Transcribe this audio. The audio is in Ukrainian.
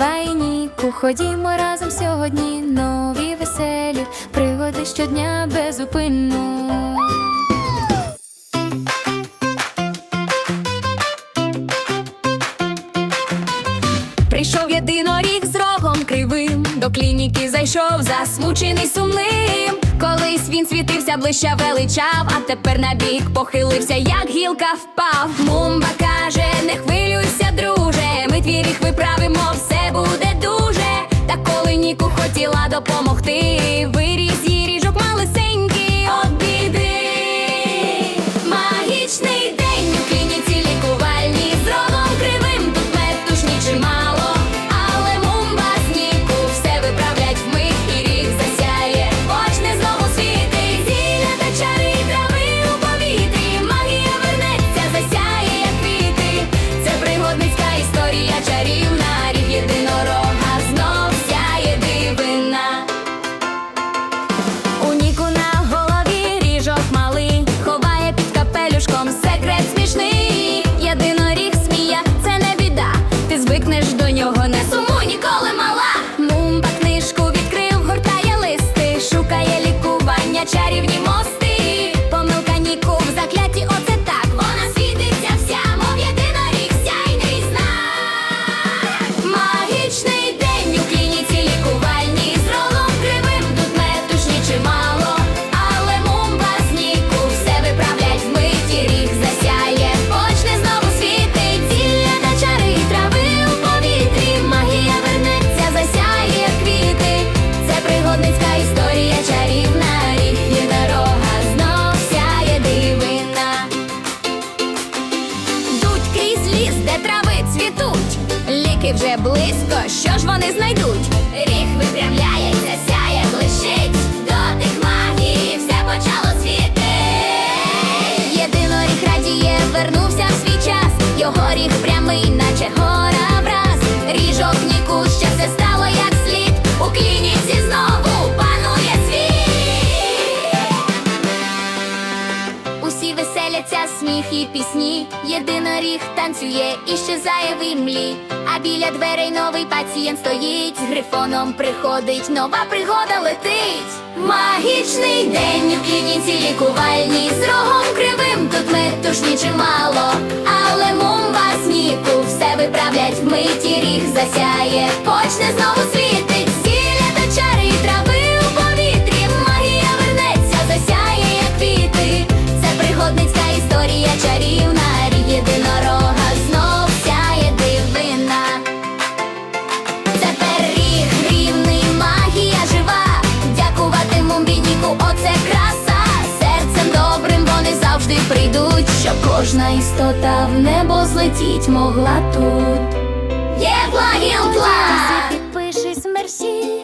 Мумба і Ніку, ходімо разом сьогодні. Нові веселі пригоди щодня безупинно. Прийшов єдиноріг з рогом кривим, до клініки зайшов, засмучений сумним. Колись він світився, блищав, величав, а тепер на бік похилився, як гілка впав. Мумба каже, не друже. Ми твій виправимо, все буде дуже. Та коли Ніку хотіла допомогти, виріз її ліс, де трави цвітуть. Ліки вже близько, що ж вони знайдуть? Ріг випрямляється, сяє, блищить. Дотик магії, все почало світи. Єдиноріг радіє, вернувся в свій час. Його ріг прямий, наче гора Веселяться, сміх і пісні. Єдиноріг танцює і щезає в імлі. А біля дверей новий пацієнт стоїть. Грифоном приходить, нова пригода летить. Магічний день у клініці лікувальній з рогом кривим тут метушні чимало. Але мумба з ніку все виправлять вмить і ріг засяє. Почне знову кожна істота в небо злетіть могла тут. Є благі! Підпишись мерсі,